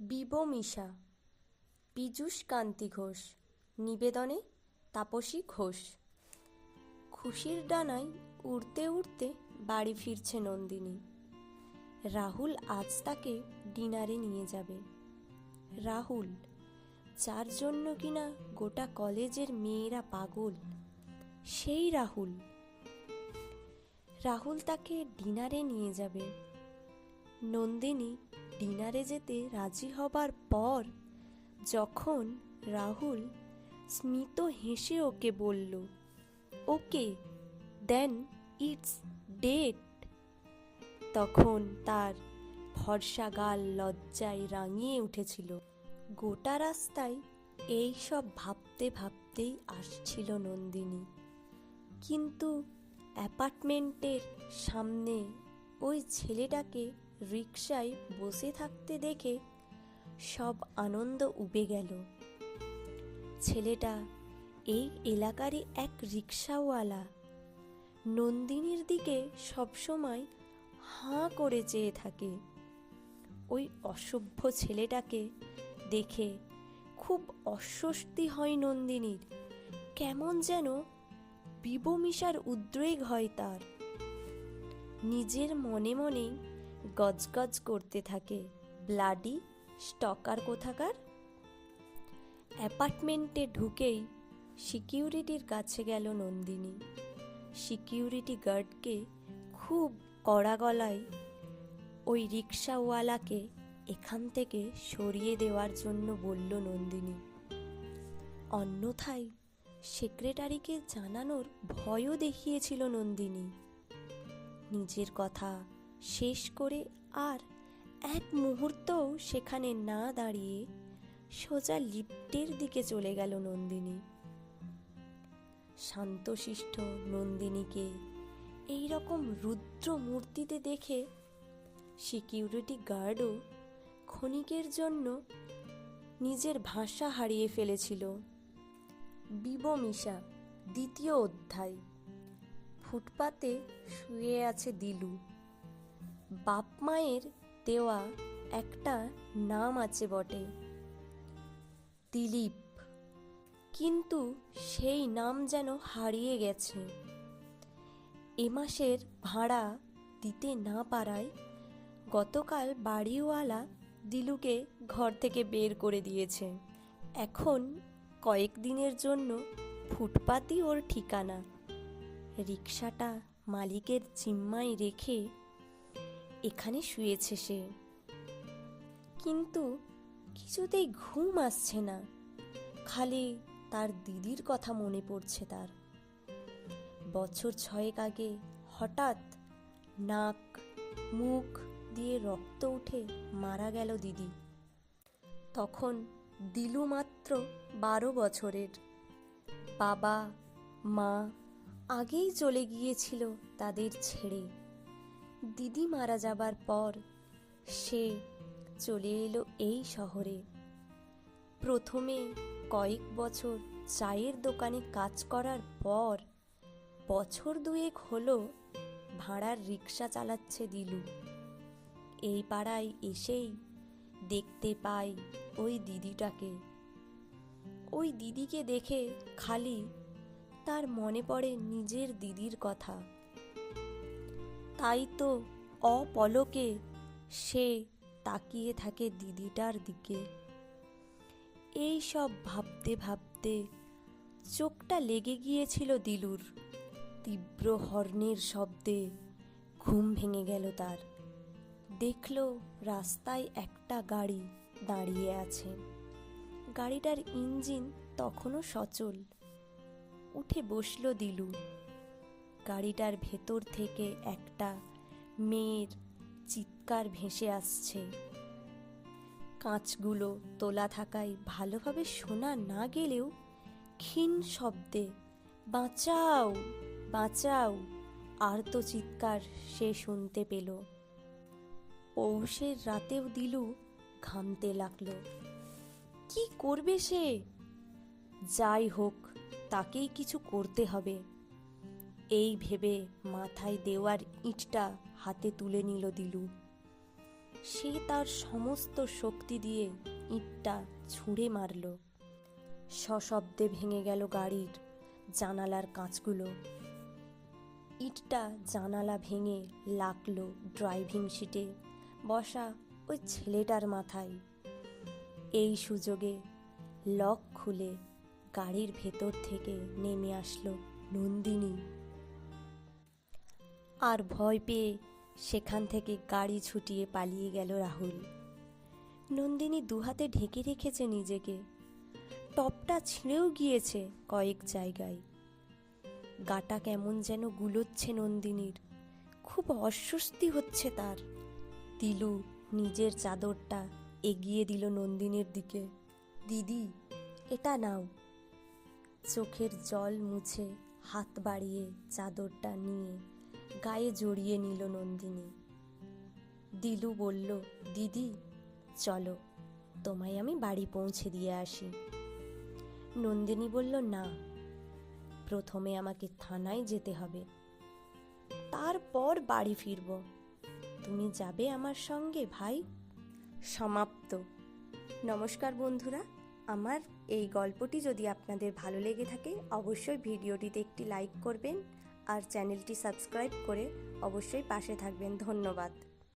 বিবমিশা পীযূষ কান্তি ঘোষ, নিবেদনে তাপসী ঘোষ। খুশির ডানায় উড়তে উড়তে বাড়ি ফিরছে নন্দিনী। রাহুল আজ তাকে ডিনারে নিয়ে যাবে। রাহুল, যার জন্য কিনা গোটা কলেজের মেয়েরা পাগল, সেই রাহুল। রাহুল তাকে ডিনারে নিয়ে যাবে। নন্দিনী ডিনারে যেতে রাজি হবার পর যখন রাহুল স্মিত হেসে ওকে বলল, ওকে দেন ইটস ডেট তখন তার ফর্সা গাল লজ্জায় রাঙিয়ে উঠেছিল। গোটা রাস্তায় এই সব ভাবতে ভাবতেই আসছিল নন্দিনী। কিন্তু অ্যাপার্টমেন্টের সামনে ওই ছেলেটাকে রিকশায় বসে থাকতে দেখে সব আনন্দ উবে গেল। ছেলেটা এই এলাকারই এক রিক্সাওয়ালা নন্দিনীর দিকে সবসময় হাঁ করে চেয়ে থাকে। ওই অসভ্য ছেলেটাকে দেখে খুব অস্বস্তি হয় নন্দিনীর। কেমন যেন বিবমিশার উদ্রেগ হয় তার। নিজের মনে মনেই গজগজ করতে থাকে। ব্লাডি, স্টকার কোথাকার? অ্যাপার্টমেন্টে ঢুকেই সিকিউরিটির কাছে গেল নন্দিনী। সিকিউরিটি গার্ডকে খুব কড়া গলায় ওই রিক্সাওয়ালাকে এখান থেকে সরিয়ে দেওয়ার জন্য বলল নন্দিনী, অন্যথায় সেক্রেটারিকে জানানোর ভয়ও দেখিয়েছিল নন্দিনী। নিজের কথা শেষ করে আর এক মুহূর্তও সেখানে না দাঁড়িয়ে সোজা লিফটের দিকে চলে গেল নন্দিনী। শান্তশিষ্ট নন্দিনীকে এই রকম রুদ্র মূর্তিতে দেখে সিকিউরিটি গার্ডও ক্ষণিকের জন্য নিজের ভাষা হারিয়ে ফেলেছিল। বিবমিশা, দ্বিতীয় অধ্যায়। ফুটপাতে শুয়ে আছে দিলু। বাপ মায়ের দেওয়া একটা নাম আছে বটে। দিলীপ। কিন্তু সেই নাম যেন হারিয়ে গেছে। এ মাসের ভাড়া দিতে না পারায় গতকাল বাড়িওয়ালা দিলুকে ঘর থেকে বের করে দিয়েছে। এখন কয়েকদিনের জন্য ফুটপাতই ওর ঠিকানা। রিক্সাটা মালিকের জিম্মায় রেখে এখানে শুয়েছে সে। কিন্তু কিছুতেই ঘুম আসছে না। খালি তার দিদির কথা মনে পড়ছে তার। বছর ছয়েক আগে হঠাৎ নাক, মুখ দিয়ে রক্ত উঠে মারা গেল দিদি। তখন দিলু মাত্র বারো বছরের। বাবা, মা আগেই চলে গিয়েছিল তাদের ছেড়ে। দিদি মারা যাবার পর সে চলে এলো এই শহরে। প্রথমে কয়েক বছর চায়ের দোকানে কাজ করার পর বছর দুয়েক হলো ভাড়ার রিক্সা চালাচ্ছে দিলু। এই পাড়ায় এসেই দেখতে পাই ওই দিদিটাকে। ওই দিদিকে দেখে খালি তার মনে পড়ে নিজের দিদির কথা। তাই তো অপলকে সে তাকিয়ে থাকে দিদিটার দিকে। এই সব ভাবতে ভাবতে চোখটা লেগে গিয়েছিল দিলুর। তীব্র হর্নের শব্দে ঘুম ভেঙে গেল তার। দেখল রাস্তায় একটা গাড়ি দাঁড়িয়ে আছে। গাড়িটার ইঞ্জিন তখনও সচল। উঠে বসল দিলু। গাড়িটার ভেতর থেকে একটা মেয়ের চিৎকার ভেসে আসছে। কাঁচগুলো তোলা থাকায় ভালোভাবে শোনা না গেলেও ক্ষীণ শব্দে, বাঁচাও বাঁচাও। আর তো চিৎকার সে শুনতে পেল। পৌষের রাতেও দিলু ঘামতে লাগল। কি করবে সে? যাই হোক, তাকেই কিছু করতে হবে। এই ভেবে মাথায় দেওয়ার ইঁটটা হাতে তুলে নিল দিলু। সে তার সমস্ত শক্তি দিয়ে ইঁটটা ছুঁড়ে মারল। সশব্দে ভেঙে গেল গাড়ির জানালার কাঁচগুলো। ইটটা জানালা ভেঙে লাগল ড্রাইভিং সিটে বসা ওই ছেলেটার মাথায়। এই সুযোগে লক খুলে গাড়ির ভেতর থেকে নেমে আসলো নন্দিনী। আর ভয় পেয়ে সেখান থেকে গাড়ি ছুটিয়ে পালিয়ে গেল রাহুল। নন্দিনী দুহাতে ঢেকে রেখেছে নিজেকে। টপটা ছিঁড়েও গিয়েছে কয়েক জায়গায়। গাটা কেমন যেন গুলোচ্ছে নন্দিনীর। খুব অস্বস্তি হচ্ছে তার। তিলু নিজের চাদরটা এগিয়ে দিল নন্দিনীর দিকে। দিদি, এটা নাও। চোখের জল মুছে হাত বাড়িয়ে চাদরটা নিয়ে গায়ে জড়িয়ে নিল নন্দিনী। দিলু বলল, দিদি, চলো, তোমায় আমি বাড়ি পৌঁছে দিয়ে আসি। নন্দিনী বলল, না, প্রথমে আমাকে থানায় যেতে হবে। তারপর বাড়ি ফিরব। তুমি যাবে আমার সঙ্গে, ভাই? সমাপ্ত। নমস্কার বন্ধুরা, আমার এই গল্পটি যদি আপনাদের ভালো লেগে থাকে, অবশ্যই ভিডিওটিতে একটি লাইক করবেন। আর চ্যানেলটি সাবস্ক্রাইব করে অবশ্যই পাশে থাকবেন। ধন্যবাদ।